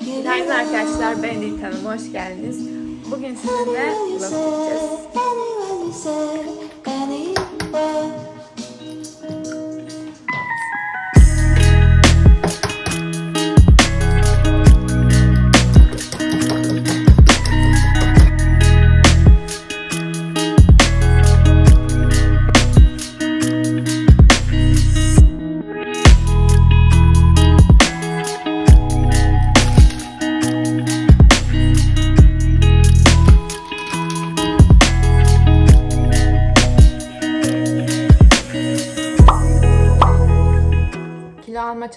Günaydın arkadaşlar, ben İlk Hanım. Hoş geldiniz. Bugün sizinle vlog çekeceğiz.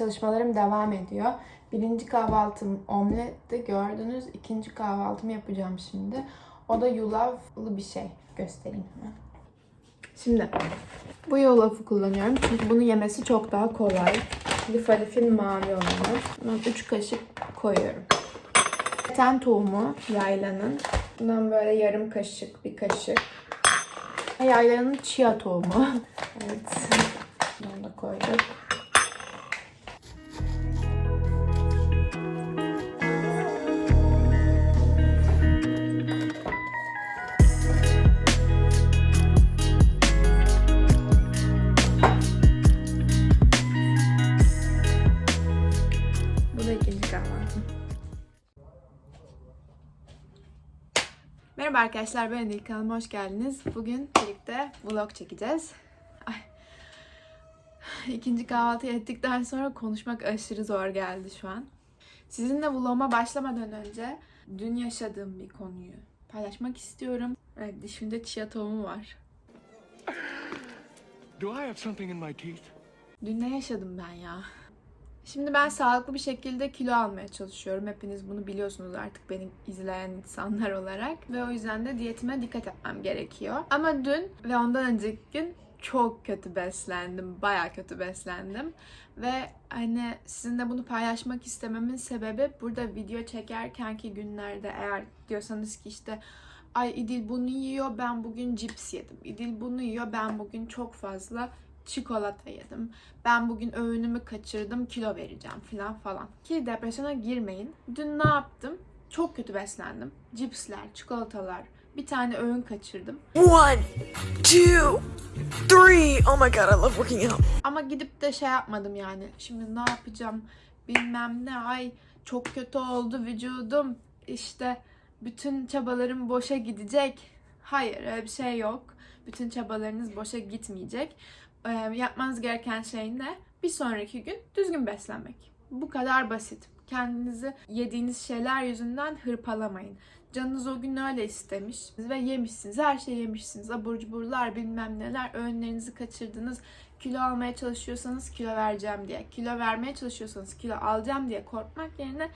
Çalışmalarım devam ediyor. Birinci kahvaltım omletti gördünüz. İkinci kahvaltımı yapacağım şimdi. O da yulaflı bir şey. Göstereyim hemen. Şimdi bu yulafı kullanıyorum. Çünkü bunu yemesi çok daha kolay. Lifalifin mavi olanı. Bundan 3 kaşık koyuyorum. Ten tohumu yaylanın. Bundan böyle yarım kaşık, bir kaşık. Yaylanın chia tohumu. evet. Bunu da koyduk. Merhaba arkadaşlar ben Nil kanalıma hoş geldiniz. Bugün birlikte vlog çekeceğiz. Ay. İkinci kahvaltıyı ettikten sonra konuşmak aşırı zor geldi şu an. Sizinle vloguma başlamadan önce dün yaşadığım bir konuyu paylaşmak istiyorum. Evet, dişimde chia tohumu var. Do I have something in my teeth? Dün ne yaşadım ben ya? Şimdi ben sağlıklı bir şekilde kilo almaya çalışıyorum. Hepiniz bunu biliyorsunuz artık beni izleyen insanlar olarak. Ve o yüzden de diyetime dikkat etmem gerekiyor. Ama dün ve ondan önceki gün çok kötü beslendim. Baya kötü beslendim. Ve hani sizinle bunu paylaşmak istememin sebebi burada video çekerkenki günlerde eğer diyorsanız ki işte ay İdil bunu yiyor ben bugün cips yedim. İdil bunu yiyor ben bugün çok fazla çikolata yedim. Ben bugün öğünümü kaçırdım kilo vereceğim falan falan. Ki depresyona girmeyin. Dün ne yaptım? Çok kötü beslendim. Cipsler, çikolatalar, bir tane öğün kaçırdım. One, two, three. Oh my god, I love working out. Ama gidip de şey yapmadım yani. Şimdi ne yapacağım bilmem ne ay çok kötü oldu vücudum. İşte bütün çabalarım boşa gidecek. Hayır öyle bir şey yok. Bütün çabalarınız boşa gitmeyecek. Ee, yapmanız gereken şey ne? Bir sonraki gün düzgün beslenmek. Bu kadar basit. Kendinizi yediğiniz şeyler yüzünden hırpalamayın. Canınız o gün öyle istemiş ve yemişsiniz. Her şeyi yemişsiniz. Abur cuburlar bilmem neler. Öğünlerinizi kaçırdınız. Kilo almaya çalışıyorsanız kilo vereceğim diye. Kilo vermeye çalışıyorsanız kilo alacağım diye korkmak yerine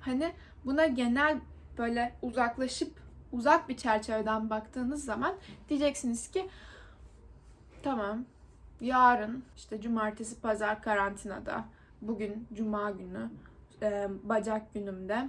hani buna genel böyle uzaklaşıp uzak bir çerçeveden baktığınız zaman diyeceksiniz ki tamam yarın işte cumartesi pazar karantinada bugün cuma günü e, bacak günümde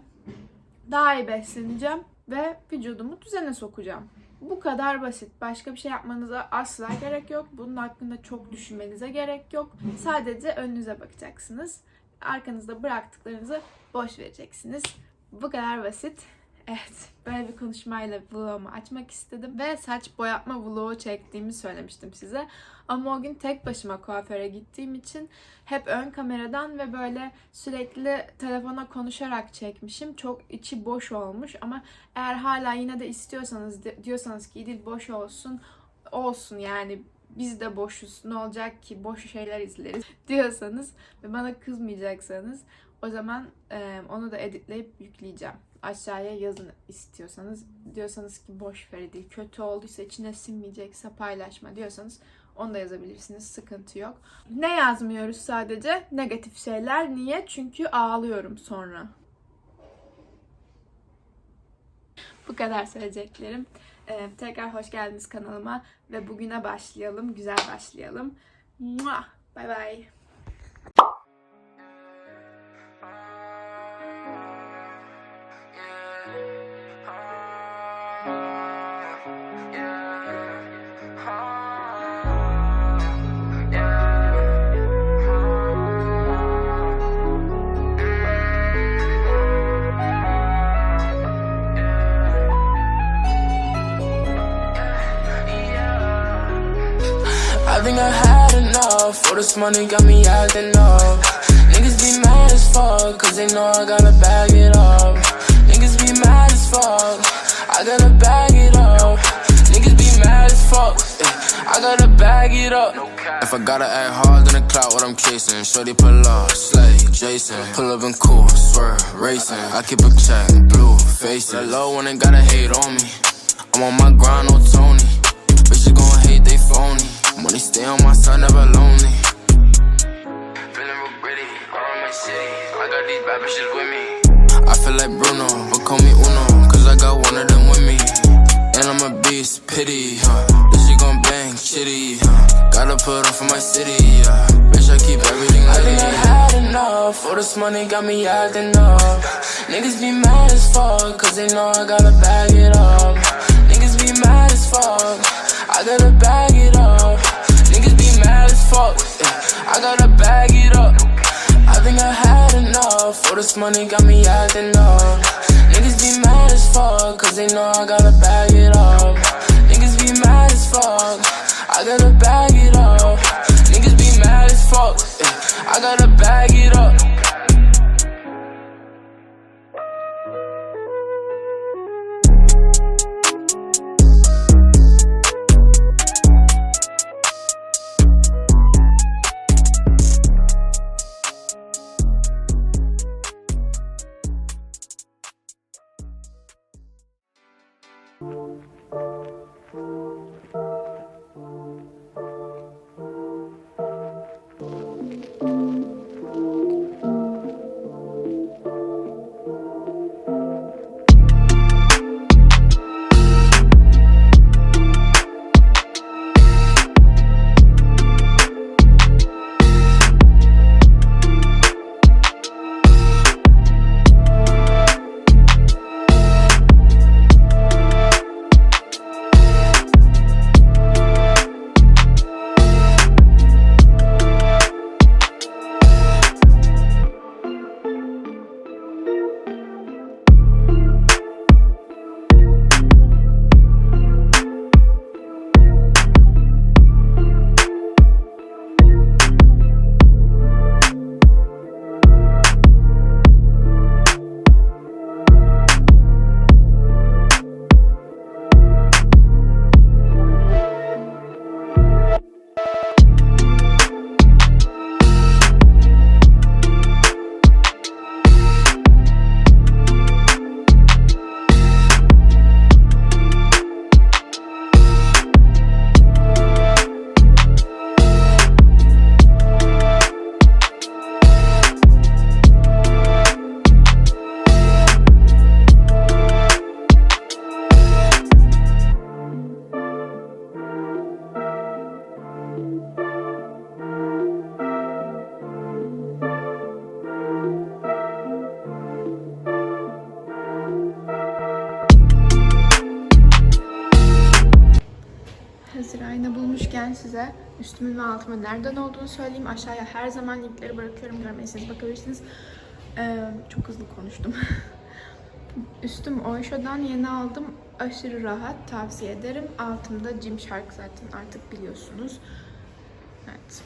daha iyi besleneceğim ve vücudumu düzene sokacağım. Bu kadar basit. Başka bir şey yapmanıza asla gerek yok. Bunun hakkında çok düşünmenize gerek yok. Sadece önünüze bakacaksınız. Arkanızda bıraktıklarınızı boş vereceksiniz. Bu kadar basit. Evet, böyle bir konuşmayla vlogumu açmak istedim ve saç boyatma vlogu çektiğimi söylemiştim size. Ama o gün tek başıma kuaföre gittiğim için hep ön kameradan ve böyle sürekli telefona konuşarak çekmişim. Çok içi boş olmuş ama eğer hala yine de istiyorsanız di- diyorsanız ki İdil boş olsun olsun yani biz de boşuz ne olacak ki boş şeyler izleriz diyorsanız ve bana kızmayacaksanız o zaman e, onu da editleyip yükleyeceğim. Aşağıya yazın istiyorsanız. Diyorsanız ki boş ver değil. Kötü olduysa içine sinmeyecekse paylaşma diyorsanız onu da yazabilirsiniz. Sıkıntı yok. Ne yazmıyoruz sadece? Negatif şeyler. Niye? Çünkü ağlıyorum sonra. Bu kadar söyleyeceklerim. Ee, tekrar hoş geldiniz kanalıma ve bugüne başlayalım. Güzel başlayalım. Mua! Bye For this money got me acting up. Niggas be mad as fuck, cause they know I gotta bag it up. Niggas be mad as fuck, I gotta bag it up. Niggas be mad as fuck, yeah, I gotta bag it up. If I gotta act hard, then the clout what I'm chasing. Shorty pull up, slay, Jason. Pull up and cool, swerve, racing. I keep a check, blue, face it. Low one ain't gotta hate on me. I'm on my grind, no Tony. Bitches gon' hate, they phony. Money stay on my side, never lonely. Feeling real gritty, all my city. I got these bad bitches with me. I feel like Bruno, but call me Uno, cause I got one of them with me. And I'm a beast, pity, huh? This shit gon' bang, chitty, huh? Gotta put on for my city, yeah. Bitch, I keep everything I think I had enough. All this money got me acting up. Niggas be mad as fuck, cause they know I gotta bag it up. Niggas be mad as fuck, I gotta bag it up. Niggas be mad as fuck, yeah, I gotta bag it up. I think I had enough. All this money got me acting up. Niggas be mad as fuck, cause they know I gotta bag it up. Niggas be mad as fuck, I gotta bag it up. Niggas be mad as fuck, yeah, I gotta bag it up. Üstümün ve altımın nereden olduğunu söyleyeyim. Aşağıya her zaman linkleri bırakıyorum. Görmediyseniz bakabilirsiniz. Ee, çok hızlı konuştum. Üstüm Oysho'dan yeni aldım. Aşırı rahat. Tavsiye ederim. Altımda Gymshark zaten artık biliyorsunuz. Evet.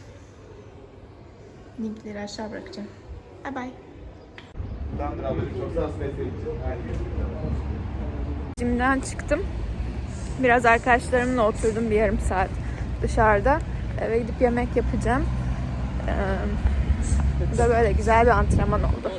Linkleri aşağı bırakacağım. Bye bye. Cimden çıktım. Biraz arkadaşlarımla oturdum bir yarım saat dışarıda. Eve gidip yemek yapacağım. Ee, bu da böyle güzel bir antrenman oldu.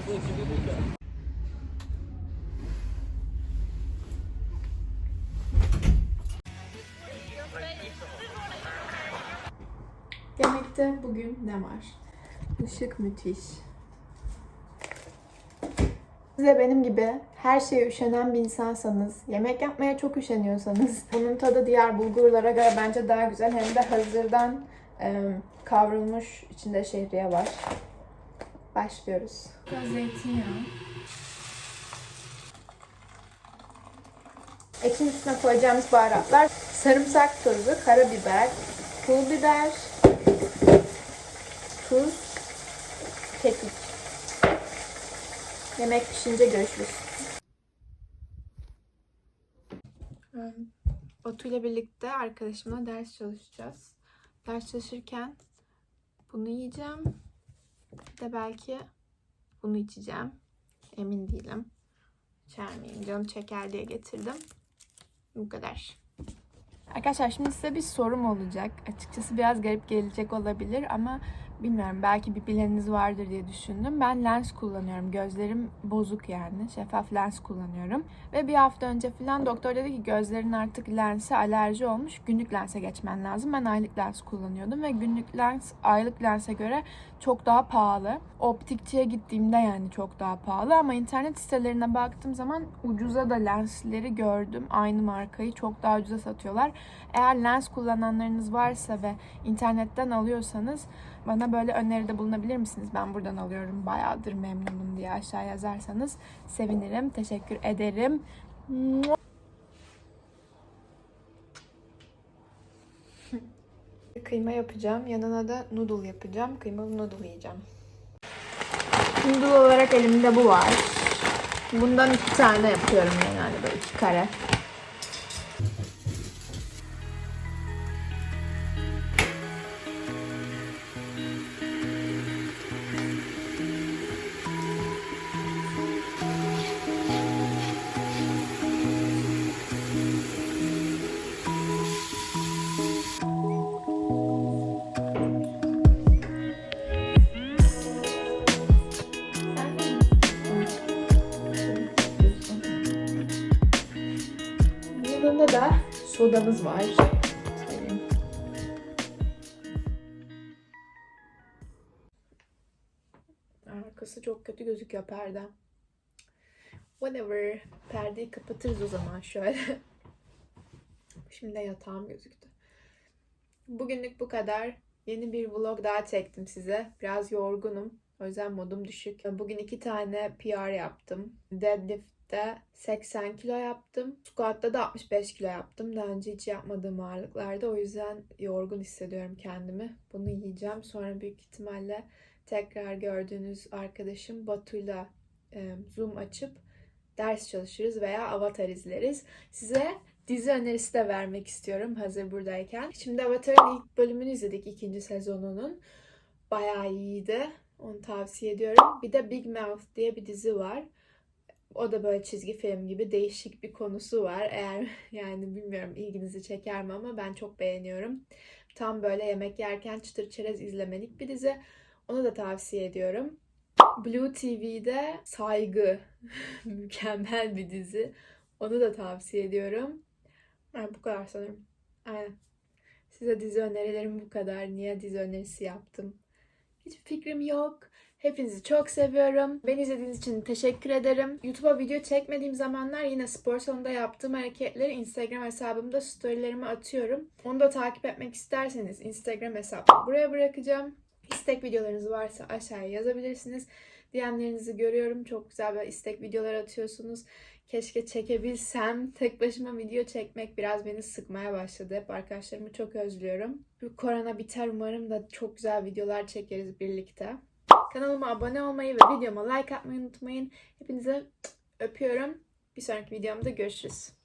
Yemekte bugün ne var? Işık müthiş. Siz de benim gibi her şeye üşenen bir insansanız, yemek yapmaya çok üşeniyorsanız, bunun tadı diğer bulgurlara göre bence daha güzel. Hem de hazırdan e, kavrulmuş içinde şehriye var. Başlıyoruz. Biraz zeytinyağı. Etin üstüne koyacağımız baharatlar sarımsak tozu, karabiber, pul biber, tuz, kekik. Yemek pişince görüşürüz. Batu ile birlikte arkadaşımla ders çalışacağız. Ders çalışırken bunu yiyeceğim. Bir de belki bunu içeceğim. Emin değilim. İçer miyim? Canım çeker diye getirdim. Bu kadar. Arkadaşlar şimdi size bir sorum olacak. Açıkçası biraz garip gelecek olabilir ama bilmiyorum belki bir bileniniz vardır diye düşündüm. Ben lens kullanıyorum. Gözlerim bozuk yani. Şeffaf lens kullanıyorum. Ve bir hafta önce falan doktor dedi ki gözlerin artık lense alerji olmuş. Günlük lense geçmen lazım. Ben aylık lens kullanıyordum ve günlük lens aylık lense göre çok daha pahalı. Optikçiye gittiğimde yani çok daha pahalı ama internet sitelerine baktığım zaman ucuza da lensleri gördüm. Aynı markayı çok daha ucuza satıyorlar. Eğer lens kullananlarınız varsa ve internetten alıyorsanız bana böyle öneride bulunabilir misiniz? Ben buradan alıyorum bayağıdır memnunum diye aşağı yazarsanız sevinirim. Teşekkür ederim. Kıyma yapacağım. Yanına da noodle yapacağım. Kıymalı noodle yiyeceğim. Noodle olarak elimde bu var. Bundan iki tane yapıyorum genelde böyle iki kare. Sodamız var. Arkası çok kötü gözüküyor perde. Whatever. Perdeyi kapatırız o zaman şöyle. Şimdi de yatağım gözüktü. Bugünlük bu kadar. Yeni bir vlog daha çektim size. Biraz yorgunum. O yüzden modum düşük. Bugün iki tane PR yaptım. Deadlift'te 80 kilo yaptım. Squat'ta da 65 kilo yaptım. Daha önce hiç yapmadığım ağırlıklarda. O yüzden yorgun hissediyorum kendimi. Bunu yiyeceğim. Sonra büyük ihtimalle tekrar gördüğünüz arkadaşım Batu'yla e, Zoom açıp ders çalışırız veya avatar izleriz. Size dizi önerisi de vermek istiyorum hazır buradayken. Şimdi Avatar'ın ilk bölümünü izledik ikinci sezonunun. Bayağı iyiydi. Onu tavsiye ediyorum. Bir de Big Mouth diye bir dizi var. O da böyle çizgi film gibi değişik bir konusu var. Eğer yani bilmiyorum ilginizi çeker mi ama ben çok beğeniyorum. Tam böyle yemek yerken çıtır çerez izlemelik bir dizi. Onu da tavsiye ediyorum. Blue TV'de Saygı mükemmel bir dizi. Onu da tavsiye ediyorum. Yani bu kadar sanırım. Aynen. Size dizi önerilerim bu kadar. Niye dizi önerisi yaptım? Hiçbir fikrim yok. Hepinizi çok seviyorum. Beni izlediğiniz için teşekkür ederim. YouTube'a video çekmediğim zamanlar yine spor salonunda yaptığım hareketleri Instagram hesabımda storylerime atıyorum. Onu da takip etmek isterseniz Instagram hesabımı buraya bırakacağım. İstek videolarınız varsa aşağıya yazabilirsiniz. DM'lerinizi görüyorum. Çok güzel böyle istek videolar atıyorsunuz. Keşke çekebilsem. Tek başıma video çekmek biraz beni sıkmaya başladı. Hep arkadaşlarımı çok özlüyorum. Bu korona biter umarım da çok güzel videolar çekeriz birlikte. Kanalıma abone olmayı ve videoma like atmayı unutmayın. Hepinize öpüyorum. Bir sonraki videomda görüşürüz.